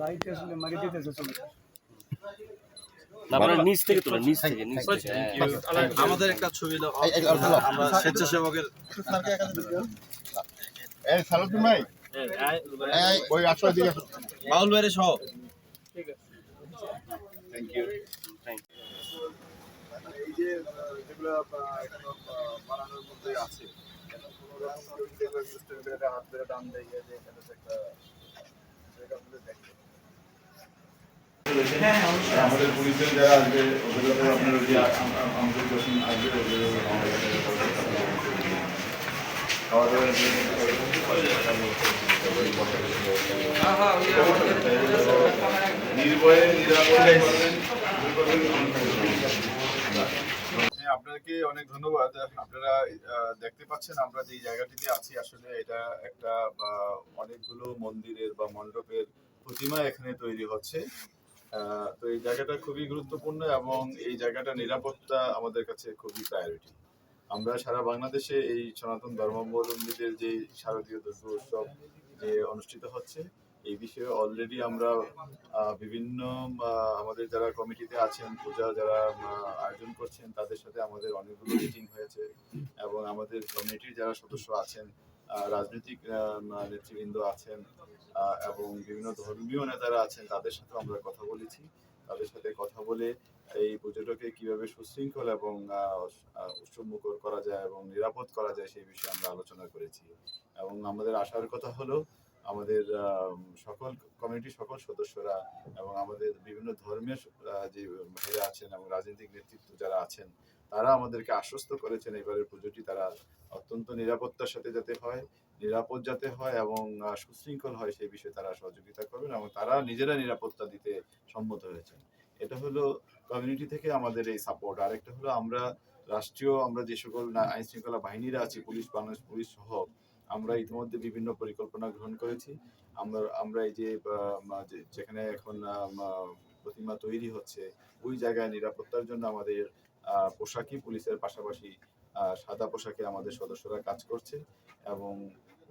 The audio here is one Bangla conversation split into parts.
লাইট আসলে মারি দিতেছে চলে নিচ থেকে তোলেন নিচ থেকে নিচ থেকে। আমাদের একটা ছবি দাও। আমরা স্বেচ্ছাসেবক এই সালাতুল ভাই। এই ওই আসো এদিকে আসো। বাউল বাইরে সহ। থ্যাংক ইউ এই যে যেগুলো বানানোর মধ্যে আছে হাত ধরে দেয় যে একটা আমাদের পুলিশের যারা আসবে ওদের ব্যাপারে আপনার ওই যে আম- আম- আমাদের যখন আসবে ওদের খাওয়া দাওয়ার নির্ভয়ে নিরাপদে হ্যাঁ আপনাকে অনেক ধন্যবাদ আপনারা দেখতে পাচ্ছেন আমরা যে জায়গাটিতে আছি আসলে এটা একটা বা, অনেকগুলো মন্দিরের বা মণ্ডপের প্রতিমা এখানে তৈরি হচ্ছে তো এই জায়গাটা খুবই গুরুত্বপূর্ণ এবং এই জায়গাটা নিরাপত্তা আমাদের কাছে খুবই প্রায়োরিটি আমরা সারা বাংলাদেশে এই সনাতন ধর্মাবলম্বীদের যে শারদীয় দুর্গা উৎসব যে অনুষ্ঠিত হচ্ছে, এই বিষয়ে অলরেডি আমরা বিভিন্ন আমাদের যারা কমিটিতে আছেন, পূজা যারা আয়োজন করছেন, তাদের সাথে আমাদের অনেকগুলো মিটিং হয়েছে এবং আমাদের কমিটির যারা সদস্য আছেন রাজনৈতিক নেতৃবৃন্দ আছেন এবং বিভিন্ন ধর্মীয় নেতারা আছেন, তাদের সাথে আমরা কথা বলেছি। তাদের সাথে কথা বলে এই পুজোটাকে কীভাবে সুশৃঙ্খল এবং উৎসবমুখর করা যায় এবং নিরাপদ করা যায় সেই বিষয়ে আমরা আলোচনা করেছি। এবং আমাদের আশার কথা হলো, আমাদের সকল কমিটির সকল সদস্যরা এবং আমাদের বিভিন্ন ধর্মের যে ভাইরা আছেন এবং রাজনৈতিক নেতৃত্ব যারা আছেন তারা আমাদেরকে আশ্বস্ত করেছেন এবারের পুজোটি। তারা অত্যন্ত নিরাপত্তার সাথে যাতে হয়, নিরাপদ যাতে হয় এবং সুশৃঙ্খল হয় সেই বিষয়ে তারা সহযোগিতা করবেন এবং তারা নিজেরা নিরাপত্তা দিতে সম্মত হয়েছেন। এটা হলো কমিউনিটি থেকে আমাদের এই সাপোর্ট আরেকটা হলো আমরা রাষ্ট্রীয়, আমরা যে সকল আইন শৃঙ্খলা বাহিনীরা আছে, পুলিশ বাংলাদেশ পুলিশ সহ, আমরা ইতিমধ্যে বিভিন্ন পরিকল্পনা গ্রহণ করেছি। আমরা আমরা এই যে যেখানে এখন প্রতিমা তৈরি হচ্ছে, ওই জায়গায় নিরাপত্তার জন্য আমাদের পোশাকি পুলিশের পাশাপাশি সাদা পোশাকে আমাদের সদস্যরা কাজ করছে এবং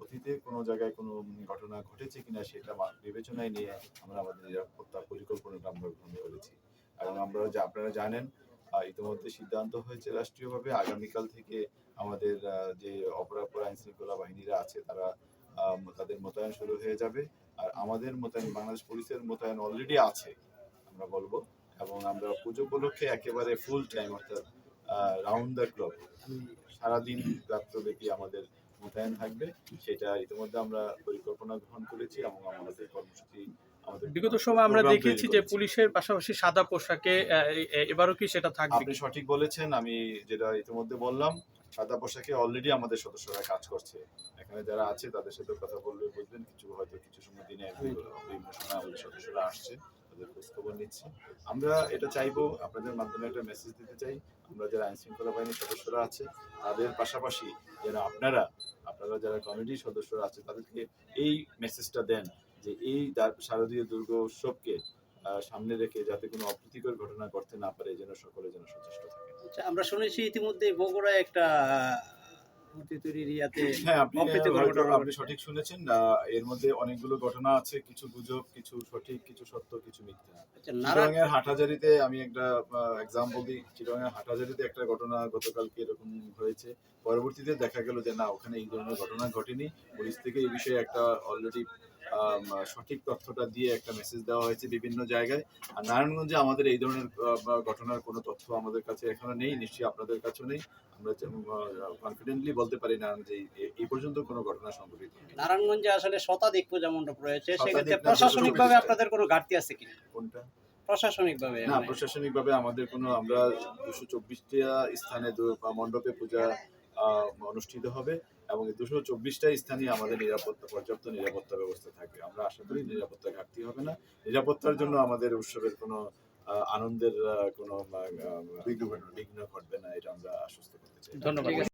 অতীতে কোনো জায়গায় কোনো ঘটনা ঘটেছে কিনা সেটা বিবেচনায় নিয়ে আমরা আমাদের নিরাপত্তা পরিকল্পনাটা আমরা গ্রহণ করেছি। এবং আমরা যা আপনারা জানেন ইতিমধ্যে সিদ্ধান্ত হয়েছে রাষ্ট্রীয়ভাবে আগামীকাল থেকে আমাদের যে অপরাপর আইন শৃঙ্খলা বাহিনীরা আছে তারা তাদের মোতায়েন শুরু হয়ে যাবে। আর আমাদের মোতায়েন বাংলাদেশ পুলিশের মোতায়েন অলরেডি আছে। আমরা বলব এবং আমরা পুজো উপলক্ষে একেবারে ফুল টাইম অর্থাৎ রাউন্ড দ্য ক্লক সারাদিন রাত্রব্যাপী আমাদের মোতায়েন থাকবে। সেটা ইতিমধ্যে আমরা পরিকল্পনা গ্রহণ করেছি এবং আমাদের কর্মসূচি বিগত সময় আমরা দেখেছি যে পুলিশের পাশাপাশি সাদা পোশাকে এবারও কি সেটা থাকবে? আপনি সঠিক বলেছেন। আমি যেটা ইতিমধ্যে বললাম সাদা পোশাকে অলরেডি আমাদের সদস্যরা কাজ করছে। এখানে যারা আছে তাদের সাথে কথা বললে বুঝবেন কিছু হয়তো কিছু সময় দিনে বিভিন্ন সময় আমাদের সদস্যরা আসছে। তাদের খোঁজ খবর নিচ্ছে। আমরা এটা চাইব আপনাদের মাধ্যমে একটা মেসেজ দিতে চাই। আমরা যারা আইন শৃঙ্খলা বাহিনীর সদস্যরা আছে তাদের পাশাপাশি যেন আপনারা আপনারা যারা কমিটির সদস্যরা আছে তাদেরকে এই মেসেজটা দেন যে এই শারদীয় দুর্গ উৎসবকে সামনে রেখে যাতে কোনো অপ্রীতিকর ঘটনা ঘটতে না পারে যেন সকলে যেন সচেষ্ট থাকে। আচ্ছা, আমরা শুনেছি ইতিমধ্যে বগুড়ায় একটা মূর্তি তৈরির ইয়াতে হ্যাঁ আপনি আপনি সঠিক শুনেছেন এর মধ্যে অনেকগুলো ঘটনা আছে কিছু গুজব কিছু সঠিক কিছু সত্য কিছু মিথ্যা। আচ্ছা, চিরঙের হাটাজারিতে আমি একটা এক্সাম্পল দিই। চিরঙের হাটাজারিতে একটা ঘটনা গতকালকে এরকম হয়েছে। পরবর্তীতে দেখা গেল যে না ওখানে এই ধরনের ঘটনা ঘটেনি। পুলিশ থেকে এই বিষয়ে একটা অলরেডি সঠিক তথ্যটা দিয়ে একটা মেসেজ দেওয়া হয়েছে বিভিন্ন জায়গায়। আর নারায়ণগঞ্জে আমাদের এই ধরনের ঘটনার কোনো তথ্য আমাদের কাছে এখনও নেই নিশ্চয়ই আপনাদের কাছেও নেই। আমরা কনফিডেন্টলি বলতে পারি না যে এই- পর্যন্ত কোনো ঘটনা সংঘটিত নারায়ণগঞ্জে আসলে শতাধিক পূজা রয়েছে সেক্ষেত্রে না, প্রশাসনিক ভাবে দুশো আপনাদের কোনো ঘাটতি আছে কিনা? কোনটা? প্রশাসনিক ভাবে না প্রশাসনিক ভাবে আমাদের কোনো আমরা দুশো চব্বিশটা স্থানে মণ্ডপে পূজা অনুষ্ঠিত হবে এবং দুশো চব্বিশটা স্থানে আমাদের নিরাপত্তা, পর্যাপ্ত নিরাপত্তা ব্যবস্থা থাকবে। আমরা আশা করি নিরাপত্তা ঘাটতি হবে না। নিরাপত্তার জন্য আমাদের উৎসবের কোনো আনন্দের কোনো বিঘ্ন ঘটবে না। এটা আমরা আশ্বস্ত করতে চাই। ধন্যবাদ।